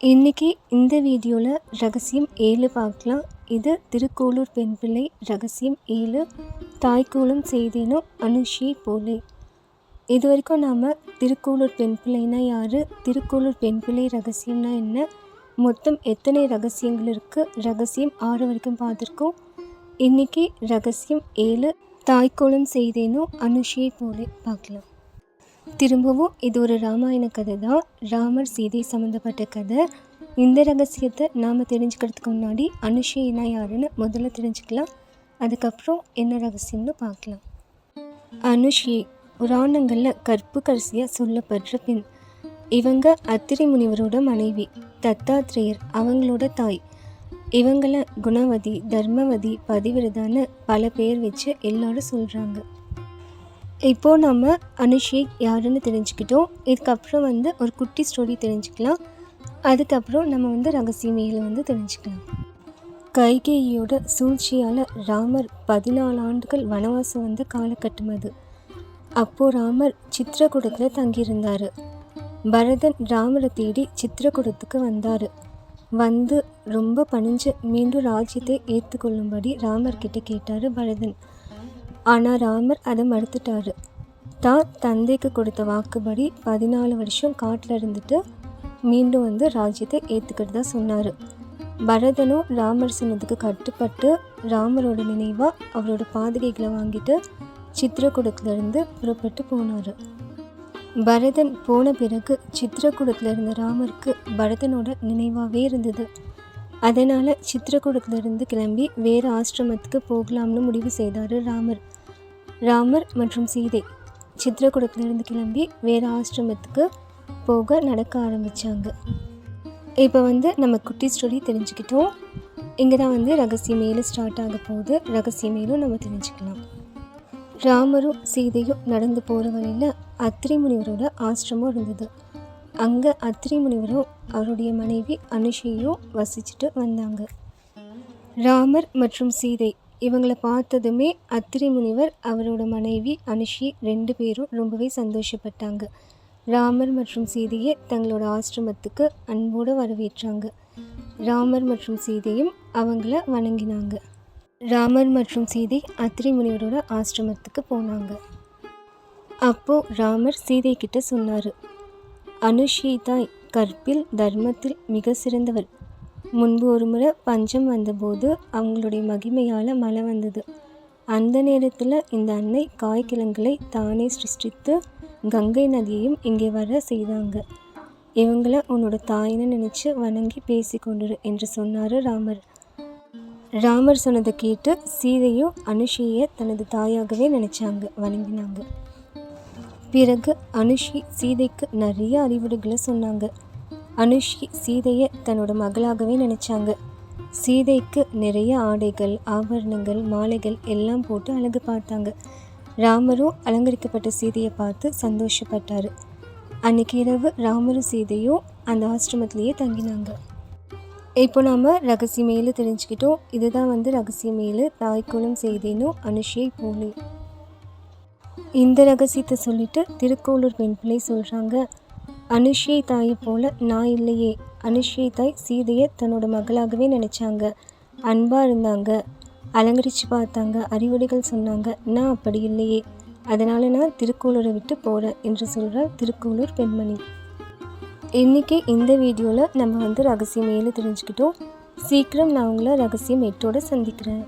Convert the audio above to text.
இன்னைக்கு இந்த வீடியோவில் ரகசியம் ஏழு பார்க்கலாம். இது திருக்கோளூர் பெண் பிள்ளை ரகசியம் ஏழு தாய்க்கோளம் செய்தேனோ அனுஷி போலே. இது வரைக்கும் நாம் திருக்கோளூர் பெண் பிள்ளைனா யார் திருக்கோளூர் பெண் பிள்ளை ரகசியம்னா என்ன மொத்தம் எத்தனை ரகசியங்கள் இருக்குது ரகசியம் ஆறு வரைக்கும் பார்த்துருக்கோம். இன்னைக்கு ரகசியம் ஏழு தாய்க்கோளம் செய்தேனோ அனுஷியை போலே பார்க்கலாம். திரும்பவும் இது ஒரு ராமாயண கதை தான். ராமர் சீதை சம்மந்தப்பட்ட கதை. இந்த ரகசியத்தை நாம் தெரிஞ்சுக்கிறதுக்கு முன்னாடி அனுஷினா யாருன்னு முதல்ல தெரிஞ்சுக்கலாம். அதுக்கப்புறம் என்ன ரகசியம்னு பார்க்கலாம். அனுஷி புராணங்களில் கற்பு கரிசியாக சொல்லப்படுற பெண். இவங்க அத்திரி முனிவரோட மனைவி தத்தாத்ரேயர் அவங்களோட தாய். இவங்கள குணவதி தர்மவதி பதிவிரதான்னு பல பேர் வச்சு எல்லாரும் சொல்கிறாங்க இப்போது நம்ம அனுஷேக் யாருன்னு தெரிஞ்சுக்கிட்டோம். இதுக்கப்புறம் வந்து ஒரு குட்டி ஸ்டோரி தெரிஞ்சுக்கலாம். அதுக்கப்புறம் நம்ம வந்து ரகசியமையில் வந்து தெரிஞ்சுக்கலாம். கைகேயோட சூழ்ச்சியால் ராமர் பதினாலு ஆண்டுகள் வனவாசம் வந்த காலகட்டம் அது அப்போது ராமர் சித்திரகுடத்தில் தங்கியிருந்தார். பரதன் ராமரை தேடி சித்திரகுடத்துக்கு வந்தார். வந்து ரொம்ப பணிஞ்சு மீண்டும் ராஜ்யத்தை ஏற்றுக்கொள்ளும்படி ராமர்கிட்ட கேட்டார் பரதன். ஆனால் ராமர் அதை மறுத்துட்டாரு. தான் தந்தைக்கு கொடுத்த வாக்குப்படி பதினாலு வருஷம் காட்டில் இருந்துட்டு மீண்டும் வந்து ராஜ்யத்தை ஏற்றுக்கிட்டு தான் சொன்னார். பரதனும் ராமர் சொன்னதுக்கு கட்டுப்பட்டு ராமரோட நினைவாக அவரோட பாதுகைகளை வாங்கிட்டு சித்திரக்கூடத்துலேருந்து புறப்பட்டு போனார். பரதன் போன பிறகு சித்திரக்கூடத்தில் இருந்த ராமருக்கு பரதனோட நினைவாகவே இருந்தது. அதனால் சித்திரக்கூடத்திலிருந்து கிளம்பி வேறு ஆசிரமத்துக்கு போகலாம்னு முடிவு செய்தார் ராமர். ராமர் மற்றும் சீதை சித்திரக்கூடத்திலிருந்து கிளம்பி வேறு ஆசிரமத்துக்கு போக நடக்க ஆரம்பித்தாங்க இப்போ வந்து நம்ம குட்டி ஸ்டோரி தெரிஞ்சுக்கிட்டோம். இங்கே தான் வந்து ரகசியமேலும் ஸ்டார்ட் ஆக போகுது. ரகசியமேலும் நம்ம தெரிஞ்சுக்கலாம். ராமரும் சீதையும் நடந்து போகிற வழியில் அத்திரி முனிவரோட ஆசிரமம் இருந்தது. அங்கே அத்திரி முனிவரும் அவருடைய மனைவி அனுஷையும் வசிச்சுட்டு வந்தாங்க. ராமர் மற்றும் சீதை இவங்களை பார்த்ததுமே அத்திரி முனிவர் அவரோட மனைவி அனுஷி ரெண்டு பேரும் ரொம்பவே சந்தோஷப்பட்டாங்க. ராமர் மற்றும் சீதையை தங்களோட ஆசிரமத்துக்கு அன்போடு வரவேற்றாங்க. ராமர் மற்றும் சீதையும் அவங்கள வணங்கினாங்க. ராமர் மற்றும் சீதை அத்திரி முனிவரோட ஆசிரமத்துக்கு போனாங்க. அப்போது ராமர் சீதை கிட்ட சொன்னார் அனுஷீதாய் கற்பில் தர்மத்தில் மிக சிறந்தவர். முன்பு ஒரு முறை பஞ்சம் வந்தபோது அவங்களுடைய மகிமையால் மழை வந்தது. அந்த நேரத்தில் இந்த அன்னை காய்கிழங்குகளை தானே சிருஷ்டித்து கங்கை நதியையும் இங்கே வர செய்தாங்க. இவங்கள உன்னோட தாயின்னு நினச்சி வணங்கி பேசி கொண்டுரு என்று சொன்னார் ராமர். ராமர் சொன்னதை கேட்டு சீதையும் அனுஷியை தனது தாயாகவே நினச்சாங்க வணங்கினாங்க. பிறகு அனுஷி சீதைக்கு நிறைய அறிவுரைகளை சொன்னாங்க. அனுஷி சீதையை தன்னோட மகளாகவே நினச்சாங்க. சீதைக்கு நிறைய ஆடைகள் ஆபரணங்கள் மாலைகள் எல்லாம் போட்டு அழகு பார்த்தாங்க. ராமரும் அலங்கரிக்கப்பட்ட சீதையை பார்த்து சந்தோஷப்பட்டார். அன்னைக்கு இரவு ராமரும் சீதையும் அந்த ஆசிரமத்திலேயே தங்கினாங்க. இப்போ நாம் ரகசியமேலு தெரிஞ்சுக்கிட்டோம். இதுதான் வந்து ரகசிய மேலு தாய்க்குளம் செய்தேனும் அனுஷியை போலே. இந்த ரகசியத்தை சொல்லிட்டு திருக்கோளூர் பெண் பிள்ளை சொல்கிறாங்க அனுஷியை தாயை போல நான் இல்லையே. அனுஷியை தாய் சீதையை தன்னோட மகளாகவே நினச்சாங்க. அன்பாக இருந்தாங்க. அலங்கரித்து பார்த்தாங்க. அறிவுரைகள் சொன்னாங்க. நான் அப்படி இல்லையே. அதனால் நான் திருக்கோளூரை விட்டு போகிறேன் என்று சொல்கிறார் திருக்கோளூர் பெண்மணி. இன்றைக்கி இந்த வீடியோவில் நம்ம வந்து ரகசியம் ஏழு தெரிஞ்சுக்கிட்டோம். சீக்கிரம் நான் உங்களை ரகசியம் எட்டோடு சந்திக்கிறேன்.